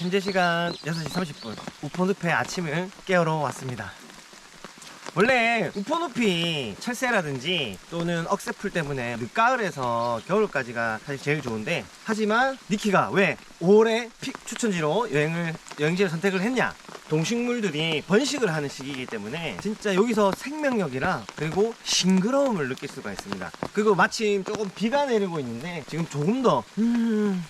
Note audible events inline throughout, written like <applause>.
현재 시간 6시 30분. 우포늪의 아침을 깨우러 왔습니다. 원래 우포늪이 철새라든지 또는 억새풀 때문에 늦가을에서 겨울까지가 사실 제일 좋은데 하지만 니키가 왜 5월에 픽 추천지로 여행을 여행지를 선택을 했냐? 동식물들이 번식을 하는 시기이기 때문에 진짜 여기서 생명력이랑 그리고 싱그러움을 느낄 수가 있습니다. 그리고 마침 조금 비가 내리고 있는데 지금 조금 더 음...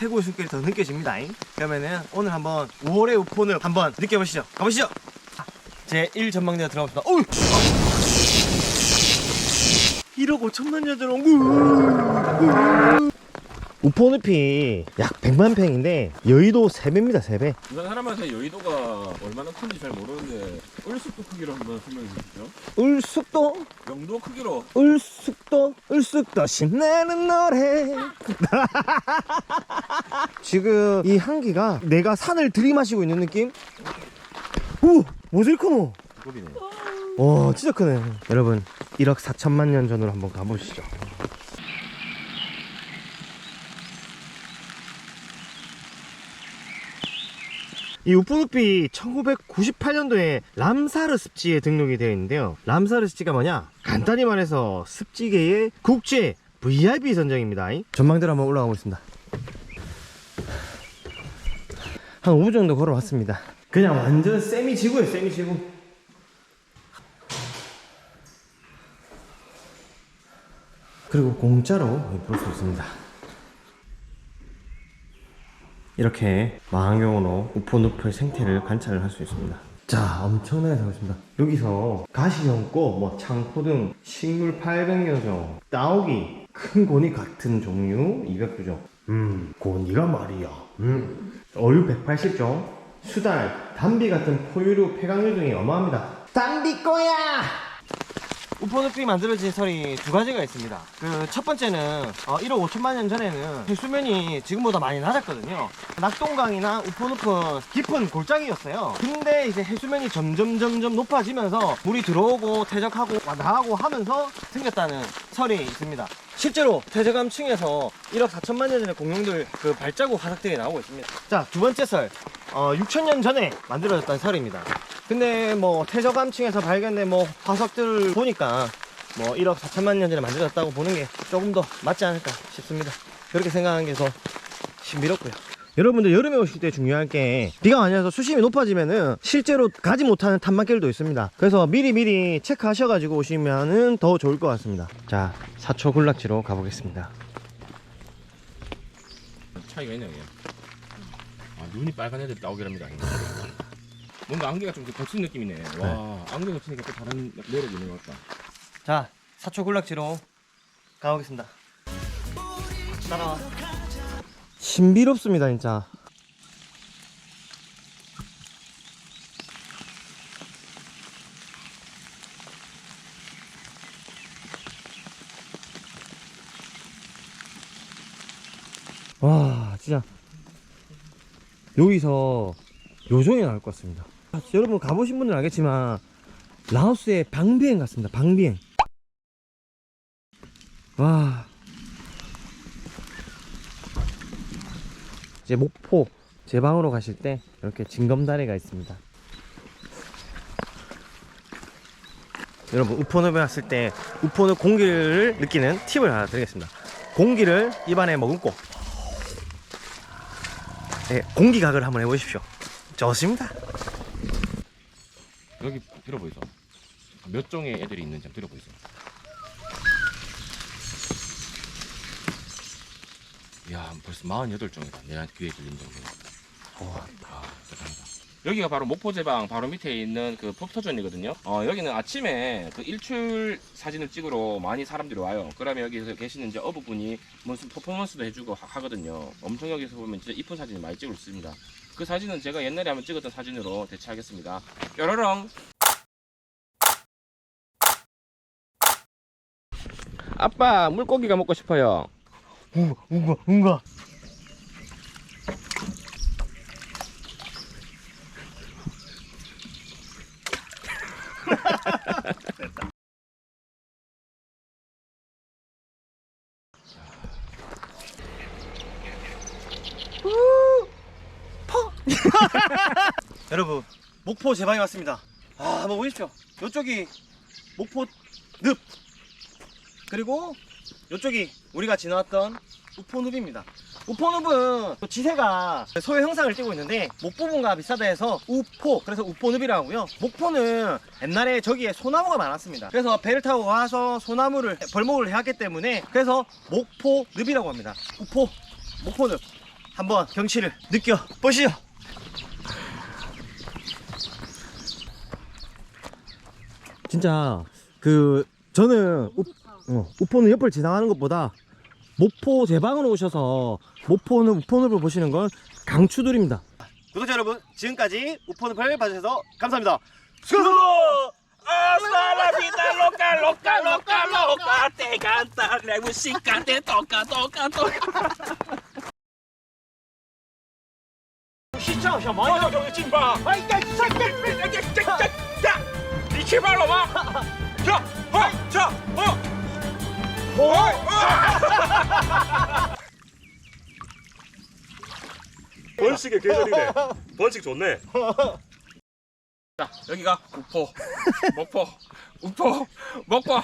태고의 숨결이 더 느껴집니다. 그러면은 오늘 한번 5월의 우폰을 한번 느껴보시죠. 가보시죠. 제1 전망대가 들어갑니다. 어우! 1억 5천만 년 들어온 우포늪이 약 100만 평인데 여의도 3배입니다 3배 부산 사람한테 여의도가 얼마나 큰지 잘 모르는데 을숙도 크기로 한번 설명해 주시죠. 울숙도 영도 크기로 울숙도 울숙도 신나는 노래 <laughs> 지금 이 향기가 내가 산을 들이마시고 있는 느낌? 오! 뭐질 크노? 소리네. 와 진짜 크네 여러분 1억 4천만 년 전으로 한번 가보시죠 이 우푸누피 1998년도에 람사르 습지에 등록이 되어 있는데요. 람사르 습지가 뭐냐? 간단히 말해서 습지계의 국제 VIP 선정입니다. 전망대로 한번 올라가 보겠습니다. 한 5분 정도 걸어왔습니다. 그냥 완전 세미 지구예요 세미 지구. 그리고 공짜로 볼 수 있습니다. 이렇게 망원경으로 우포늪의 생태를 관찰을 할 수 있습니다. 자, 엄청나게 잘 있습니다. 여기서 가시형고, 뭐 창포 등 식물 800여 종, 따오기, 큰 고니 같은 종류 200종. 음, 고니가 말이야. 음, 어류 180종, 수달, 담비 같은 포유류, 폐강류 등이 어마합니다. 담비 거야! 우포늪이 만들어진 설이 두 가지가 있습니다. 그 첫 번째는 어, 1억 5천만 년 전에는 해수면이 지금보다 많이 낮았거든요. 낙동강이나 우포늪은 깊은 골짜기였어요. 근데 이제 해수면이 점점 점점 높아지면서 물이 들어오고 퇴적하고 나가고 하면서 생겼다는 설이 있습니다. 실제로 퇴적암층에서 1억 4천만 년 전의 공룡들 그 발자국 화석들이 나오고 있습니다. 자, 두 번째 설. 어, 6천 년 전에 만들어졌다는 설입니다. 근데 뭐 퇴적암층에서 발견된 뭐 화석들을 보니까 뭐 1억 4천만 년 전에 만들어졌다고 보는 게 조금 더 맞지 않을까 싶습니다. 그렇게 생각하는 게 더 신비롭고요. 여러분들 여름에 오실 때 중요한 게 비가 많이 와서 수심이 높아지면은 실제로 가지 못하는 탐막길도 있습니다. 그래서 미리 미리 체크하셔가지고 오시면은 더 좋을 것 같습니다. 자, 사초 군락지로 가보겠습니다. 차이가 있네요. 아 눈이 빨간 애들 나오기랍니다. 뭔가 안개가 좀 거친 느낌이네. 와 안개 거치니까 또 다른 매력이 있는 것 같다. 자, 사초 군락지로 가보겠습니다. 따라와. 신비롭습니다, 진짜. 와, 진짜. 여기서 요정이 나올 것 같습니다. 아, 여러분 가보신 분들은 알겠지만, 라오스의 방비행 같습니다. 방비행. 와. 이제 목포 제 방으로 가실 때 이렇게 징검다리가 있습니다. 여러분 우포늪에 왔을 때 우포늪 공기를 느끼는 팁을 하나 드리겠습니다. 공기를 입안에 머금고 네, 공기각을 한번 해보십시오. 좋습니다. 여기 들어보이소. 몇 종의 애들이 있는지 한번 들어보이소. 이야 벌써 48종이다. 내가 귀에 들린 정도. 와, 아, 대단하다. 여기가 바로 목포제방 바로 밑에 있는 그 폭터전이거든요. 어, 여기는 아침에 그 일출 사진을 찍으러 많이 사람들이 와요. 그러면 여기서 계시는 이제 어부분이 무슨 퍼포먼스도 해주고 하- 하거든요. 엄청 여기서 보면 진짜 이쁜 사진을 많이 찍을 수 있습니다. 그 사진은 제가 옛날에 한번 찍었던 사진으로 대체하겠습니다. 뾰로롱. 아빠 물고기가 먹고 싶어요. 뭔가, 뭔가, 뭔가. 우! 펑! <laughs> 여러분 목포 제방에 왔습니다. 아 한번 보십시오. 이쪽이 목포 늪. 그리고 이쪽이 우리가 지나왔던 우포 늪입니다 우포늪은 지세가 소요 형상을 띠고 있는데 목 부분과 비슷하다 해서 우포 그래서 우포늪이라고 하고요. 목포는 옛날에 저기에 소나무가 많았습니다. 그래서 배를 타고 와서 소나무를 벌목을 해왔기 때문에 그래서 목포늪이라고 합니다. 우포 목포늪. 한번 경치를 느껴보시죠 진짜 그 저는 우, 어, 우포는 옆을 지나가는 것보다 목포 제방으로 오셔서 목포는 우포늪을 보시는 건 강추드립니다. 구독자 여러분 지금까지 우포늪을 봐주셔서 감사합니다. 수고! Hasta la vida loca, loca, loca, loca. Te canta la música, te toca, toca, toca. 시청 셔 많이 我有劲吧？哎呀，这这这这这这，你吃饭了吗？这，哦，这，哦，哦。 번식의 계절이네. 번식 좋네. 자, 여기가 우포, 목포, 우포, 로까.